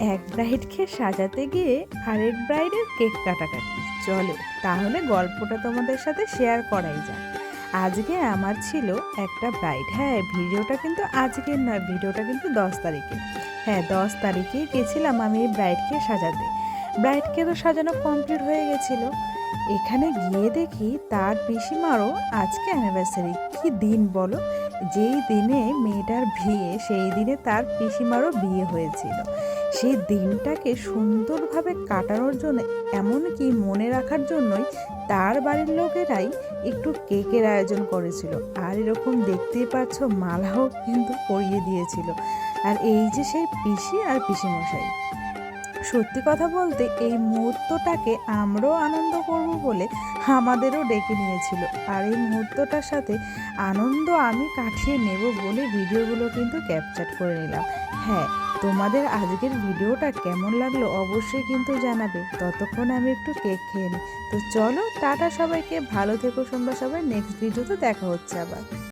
এক ব্রাইডকে সাজাতে গিয়ে আরেক ব্রাইডের কেক কাটাকাটি। চলো, তাহলে গল্পটা তোমাদের সাথে শেয়ার করাই যাক। আজকে আমার ছিল একটা ব্রাইড। হ্যাঁ ভিডিওটা কিন্তু আজকের নয়, ভিডিওটা কিন্তু দশ তারিখে। হ্যাঁ দশ তারিখে গেছিলাম আমি এই ব্রাইডকে সাজাতে। ব্রাইডকে তো সাজানো কমপ্লিট হয়ে গেছিল। এখানে গিয়ে দেখি তার পিসিমারও আজকে অ্যানিভার্সারি কি দিন বলো? যেই দিনে মেয়েটার বিয়ে, সেই দিনে তার পিসিমারও বিয়ে হয়েছিল। সেই দিনটাকে সুন্দরভাবে কাটানোর জন্য, এমনকি মনে রাখার জন্যই তার বাড়ির লোকেরাই একটু কেকের আয়োজন করেছিল। আর এরকম দেখতেই পাচ্ছ, মালাও কিন্তু পরিয়ে দিয়েছিল। আর এই যে সেই পিসি আর পিসিমশাই। সত্যি কথা বলতে, এই মুহূর্তটাকে আমরাও আনন্দ করব বলে আমাদেরও ডেকে নিয়েছিল। আর এই মুহূর্তটার সাথে আনন্দ আমি কাটিয়ে নেব বলে ভিডিওগুলো কিন্তু ক্যাপচার করে নিলাম। হ্যাঁ তোমাদের আজকের ভিডিওটা কেমন লাগল অবশ্যই কিন্তু জানাবে। ততক্ষণ আমি একটু কেক খেয়ে নিই। তো চলো টাটা সবাইকে, ভালো থেকো সোমবার সবাই নেক্সট ভিডিওতে দেখা হচ্ছে আবার।